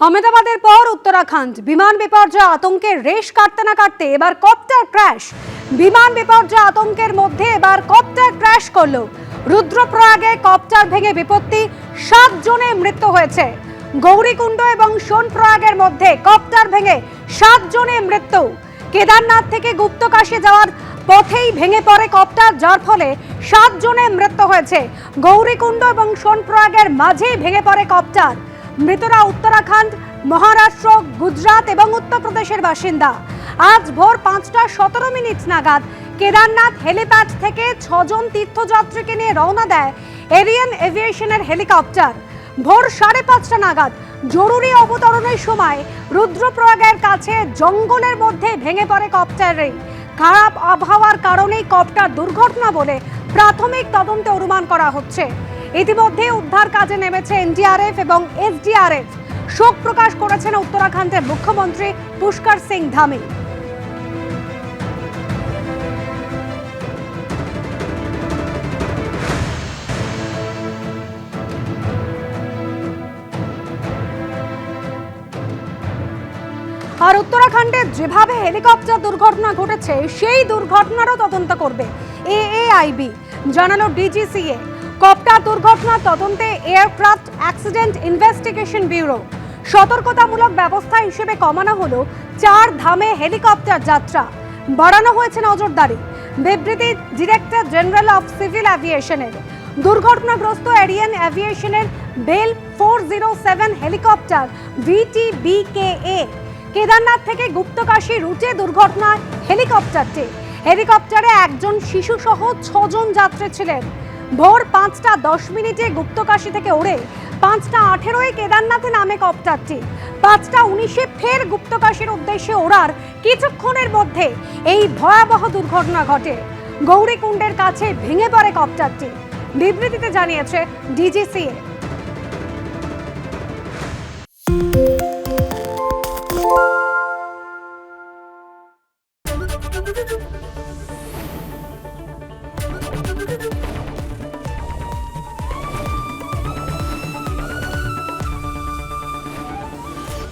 আহমেদাবাদের পর উত্তরাখণ্ড। বিমান বিপর্যয় আতঙ্কের রেশ কাটতে না কাটতে এবার কপ্টার ক্র্যাশ। বিমান বিপর্যয় আতঙ্কের মধ্যে এবার কপ্টার ক্র্যাশ করল। রুদ্রপ্রয়াগে কপ্টার ভেঙে বিপত্তি, সাত জনের মৃত্যু হয়েছে। গৌরীকুণ্ড এবং সোনপ্রয়াগের মধ্যে কপ্টার ভেঙে সাত জনের মৃত্যু। কেদারনাথ থেকে গুপ্তকাশী যাওয়ার পথেই ভেঙে পড়ে কপ্টার, যার ফলে সাত জনের মৃত্যু হয়েছে। গৌরীকুণ্ড এবং সোনপ্রয়াগের মাঝেই ভেঙে পড়ে কপ্টার। মৃতরা উত্তরাখণ্ড, মহারাষ্ট্র, গুজরাট এবং উত্তরপ্রদেশের বাসিন্দা। আজ ভোর পাঁচটা সতেরো মিনিট নাগাদ কেদারনাথ হেলিপ্যাড থেকে ছজন তীর্থযাত্রীকে নিয়ে রওনা দেয় এরিয়ান এভিয়েশনের হেলিকপ্টার। ভোর সাড়ে পাঁচটা নাগাদ জরুরি অবতরণের সময় রুদ্রপ্রয়াগের কাছে জঙ্গলের মধ্যে ভেঙে পড়ে কপ্টারে খারাপ আবহাওয়ার কারণেই কপ্টার দুর্ঘটনা বলে প্রাথমিক তদন্তে অনুমান করা হচ্ছে। ইতিমধ্যে উদ্ধার কাজে নেমেছে এনডিআরএফ এবং এসডিআরএফ। শোক প্রকাশ করেছেন উত্তরাখণ্ডের মুখ্যমন্ত্রী পুষ্কর সিং ধামি। আর উত্তরাখণ্ডে যেভাবে হেলিকপ্টার দুর্ঘটনা ঘটেছে, সেই দুর্ঘটনারও তদন্ত করবে এ এএআইবি, জানালো ডিজিসিএ। কপ্টার দুর্ঘটনার তদন্তে এয়ারক্রাফট অ্যাক্সিডেন্ট ইনভেস্টিগেশন ব্যুরো। সতর্কতামূলক ব্যবস্থা হিসেবে কমানো হলো চার ধামে হেলিকপ্টার যাত্রা। বাড়ানো হয়েছে নজরদারি। বিবৃতি ডিরেক্টর জেনারেল অফ সিভিল অ্যাভিয়েশনের। দুর্ঘটনাগ্রস্ত Aryan অ্যাভিয়েশনের Bell four zero seven helicopter VTBKA. Kedarnath থেকে গুপ্তকাশী রুটে দুর্ঘটনায় হেলিকপ্টারটি। হেলিকপ্টারে একজন শিশু সহ ছজন যাত্রী ছিলেন। ভোর পাঁচটা দশ মিনিটে গুপ্তকাশী থেকে ওড়ে পাঁচটা আঠেরোয় কেদারনাথে নামে কপ্টারটি। পাঁচটা উনিশে ফের গুপ্তকাশীর উদ্দেশ্যে ওড়ার কিছুক্ষণের মধ্যে এই ভয়াবহ দুর্ঘটনা ঘটে। গৌরীকুণ্ডের কাছে ভেঙে পড়ে কপ্টারটি। বিবৃতিতে জানিয়েছে ডিজিসিএ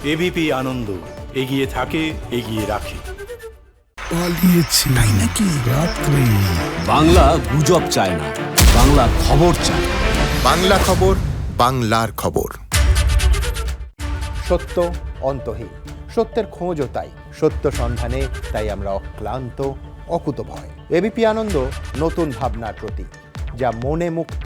এবিপি আনন্দ এগিয়ে থাকে এগিয়ে রাখে। পালিয়েছে তাই নাকি রাত্রে? বাংলা গুজব চায় না বাংলা খবর চায় বাংলা খবর বাংলার খবর। সত্য অন্তহীন সত্যের খোঁজও তাই। সত্য সন্ধানে তাই আমরা অক্লান্ত অকুতভয়। এবিপি আনন্দ নতুন ভাবনার প্রতীক যা মনে মুক্ত